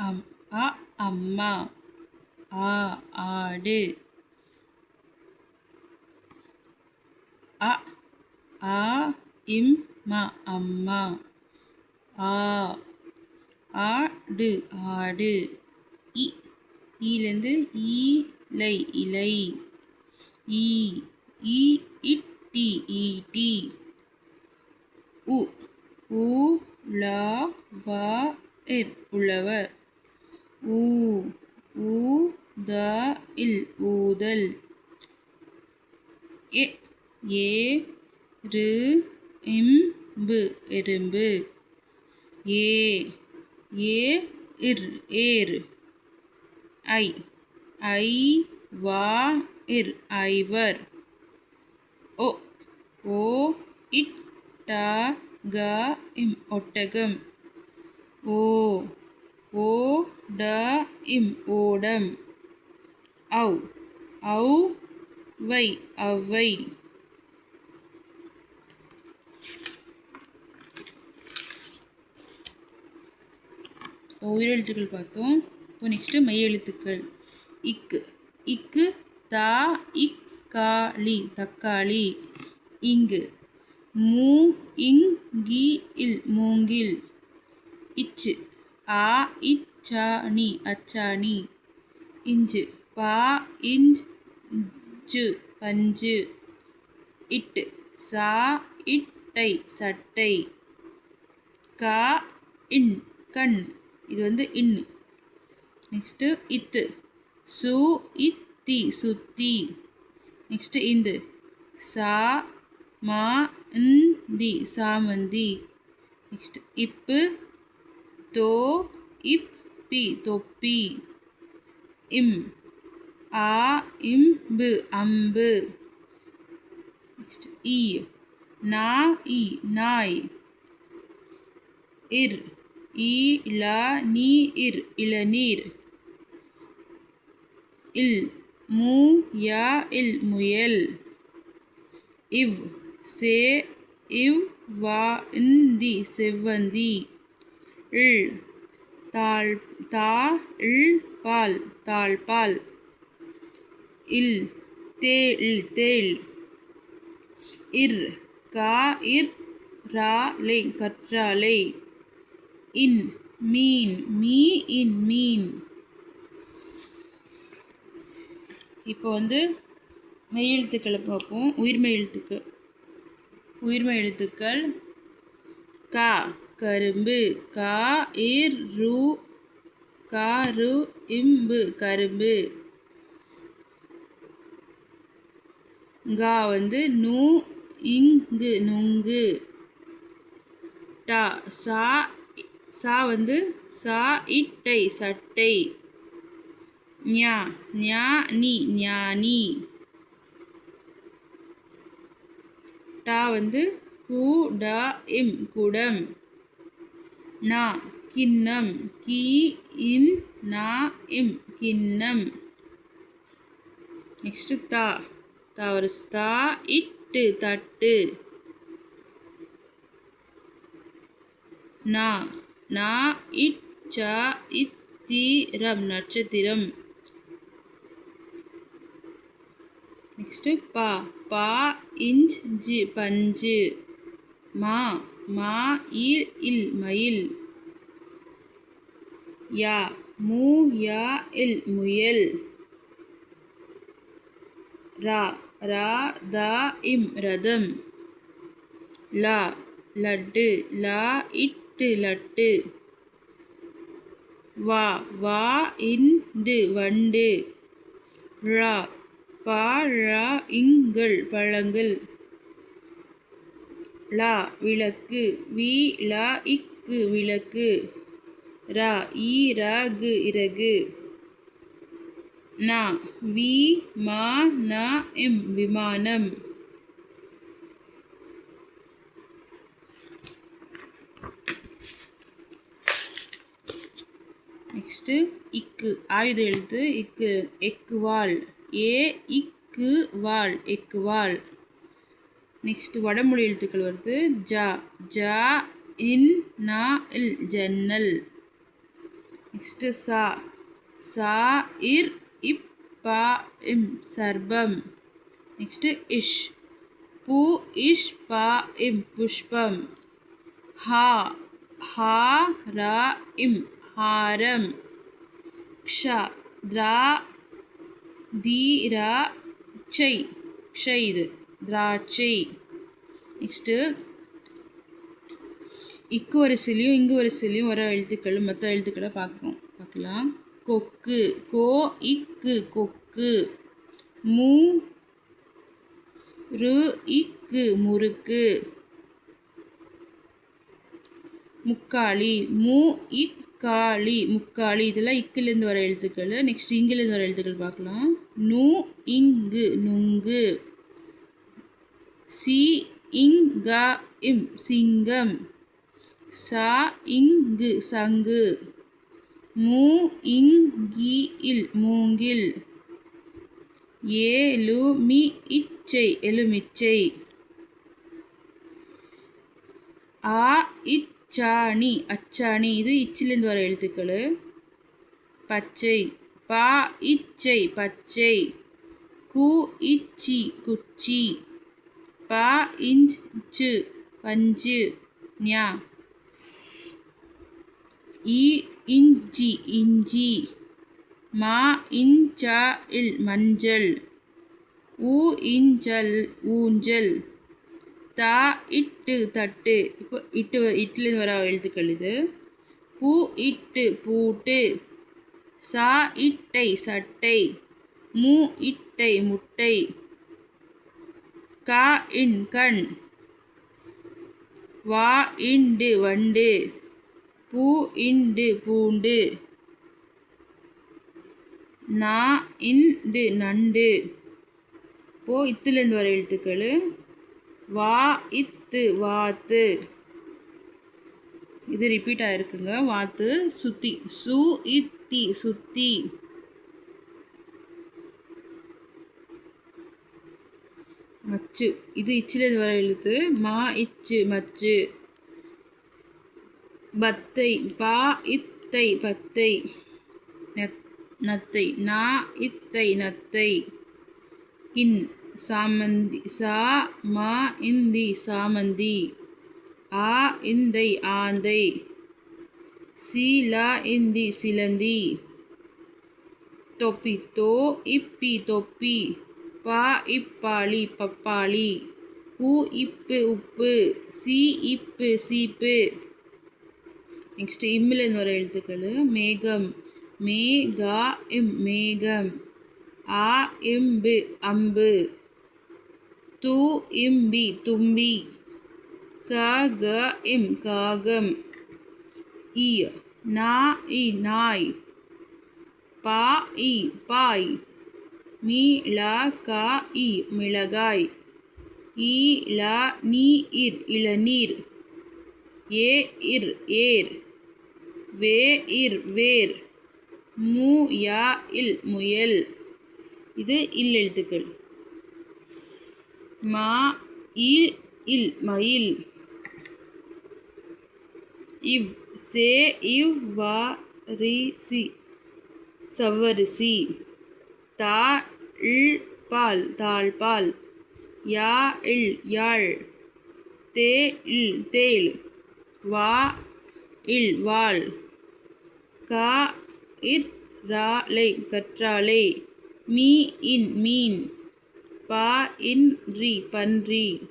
அம் அ அம்மா. ஆ ஆடு. அ ஆ இம் ம அம்மா. ஆ ஆடு ஆடு. இ ஈலேருந்து ஈலை இலை. ஈ ஈ இட்டி ஈட்டி உ உ ல வ இர் உழவர் ஊ ஊ த இல் ஊதல். எ ஏ ரு இம் பு எறும்பு. ஏ ஏ இர் ஏர் ஐ ஐ வா இர் ஐவர். ஓ ஓ இட் ட க இம் ஒட்டகம். ஓ ஓ ட இம் ஓடம் அவ் அவ் வை அவ்வை உயிரெழுத்துக்கள் பார்த்தோம். இப்போ நெக்ஸ்ட்டு மெய் எழுத்துக்கள். இக்கு இக்கு தா இக் காளி தக்காளி. இங்கு மூ இங் கி இல் மூங்கில். இச்சு. ஆ இச்சாணி அச்சாணி இஞ்சு பா இஞ்ச் ஜு பஞ்சு. இட்டு சா இட்டை சட்டை. கா இன் கண். இது வந்து இன். நெக்ஸ்ட்டு இத்து. சு இத்தி சுத்தி. நெக்ஸ்ட்டு இந்து. சா மா இந்தி சாமந்தி நெக்ஸ்ட் இப்பு தோ இப் பி தொப்பி. இம். ஆ இம்பு அம்பு. இ. நா இ நாய். இர். ஈ லா நீ இர் இளநீர். இல். மூ யா இல் முயல். இவ். சே இவ் வா இந்தி செவ்வந்தி. இழ் தாழ் தா இல் பால் தாழ்பால் இல் தேள் தேள் இர் கா இர் ராலை கற்றாலை இன் மீன் மீ இன் மீன். இப்போ வந்து மெய்யெழுத்துக்களை பார்ப்போம். உயிர்மெய் எழுத்துக்கள் உயிர்மெய் எழுத்துக்கள் கா. கரும்பு கா இர் ரு கா ரு இம்பு கரும்பு. கா வந்து நு இங்கு நுங்கு. டா சா சா வந்து சா இட்டை சட்டை. ஞா ஞா நீ ஞானி டா வந்து கூடா இம் குடம். நா கிண்ணம் கி இன் நா இம் கிண்ணம். நெக்ஸ்ட்டு தா. தவறு தா இட்டு தட்டு. நா நா இச்சா இத்தீரம் நட்சத்திரம். நெக்ஸ்ட்டு பா பா இஞ்ச் ஜி பஞ்சு. மா மா இல் இல் மயில். யா மூ யா இல் முயல். ரா ரா தா இம் ரதம். லா லட்டு லா இட்டு லட்டு. வா வா இண்டு வண்டு. ழா பா ழா இங்கள் பழங்கள். லா விளக்கு வி லா இக்கு விளக்கு ரா ஈ ராகு இறகு. நா வி மா நா இம் விமானம். நெக்ஸ்ட்டு இக்கு ஆயுத எழுத்து இக்கு எக்கு வால் ஏ இக்கு வால் எக்கு வால் நெக்ஸ்ட் வடமொழி எழுத்துக்கள் வருது. ஜா ஜா இன் நா இல் ஜன்னல். நெக்ஸ்ட்டு சா சா இர் இப் பா இம் சர்பம். நெக்ஸ்ட்டு இஷ் பூ இஷ் பா இம் புஷ்பம். ஹா ஹா ரா இம் ஹாரம். க்ஷா திரா தீரா சை க்ஷை இது. திராட்சை. நெக்ஸ்ட்டு இக்கு வரிசையிலையும் இங்கு வரிசையிலையும் வர எழுத்துக்கள் மற்ற எழுத்துக்களை பார்க்கும் பார்க்கலாம். கொக்கு கோ இக்கு கொக்கு. மு ரு இக்கு முறுக்கு. முக்காளி மு இக்காளி முக்காளி இதெல்லாம் இக்கிலேருந்து வர எழுத்துக்கள். நெக்ஸ்ட் இங்கிலேருந்து வர எழுத்துக்கள் பார்க்கலாம். நு இங்கு நுங்கு. சி இங்க இம் சிங்கம். சா இங்கு சங்கு. மூ இங்கி இல் மூங்கில். ஏலு மி இச்சை எலுமிச்சை. ஆ இச்சாணி அச்சாணி இது இச்சிலிருந்து வர எழுத்துக்கள். பச்சை. பா இச்சை பச்சை. கு இச்சி குச்சி. பா இஞ்சு பஞ்சு ஞா. இ இஞ்சி இஞ்சி. மா இஞ்சா இல் மஞ்சள். ஊ இஞ்சல் ஊஞ்சல். தா இட்டு தட்டு. இப்போ இட்டு இட்லேருந்து வர எழுத்துக்கள் இது. பூ இட்டு பூட்டு. சா இட்டை சட்டை. மூ இட்டை முட்டை. கா இன் கண். வா இண்டு வண்டு. பூ இண்டு பூண்டு. நா இண்டு நண்டு. போ இத்துலேருந்து வர எழுத்துக்கள். வா இத்து வாத்து. இது ரிப்பீட் ஆயிருக்குங்க. வாத்து சுத்தி. சு இத்தி சுத்தி. மச்சு. இது இச்சிலிருந்து வர எழுத்து மா இச்சு மச்சு. பத்தை பா இத்தை பத்தை நத்தை நா இத்தை நத்தை. இன் சாமந்தி சா மா இந்தி சாமந்தி. ஆ இந்தை ஆந்தை. சீலா இந்தி சிலந்தி. தொப்பி தோ இப்பி தொப்பி. பா இப்பாளி பப்பாளி. உ இப்பு உப்பு. சி இப்பு சீப்பு. நெக்ஸ்ட் இம்மிலேருந்து வர எழுத்துக்கள். மேகம். மே கா இம் மேகம். ஆ இம்பு அம்பு. து இம்பி தும்பி. க க இம் காகம். இ நா இ நாய். பா இ பாய். மீ லா கா இ மிளகாய். ஈ லா நீ இர் இளநீர். ஏ இர் ஏர். வே இர் வேர். மு யா இல் முயல். இது இல் எழுத்துக்கள். மா இல் இல் மயில். இவ் சே இவ் வா ரி சி. சவ்வரிசி. தா இல் பால் தாழ்பால். யா இல் யாழ். தே இல் தேள். வா இல் வாள். கா இத் ராலை கற்றாலை மீ இன் மீன். பா இன் ரி பன்றி.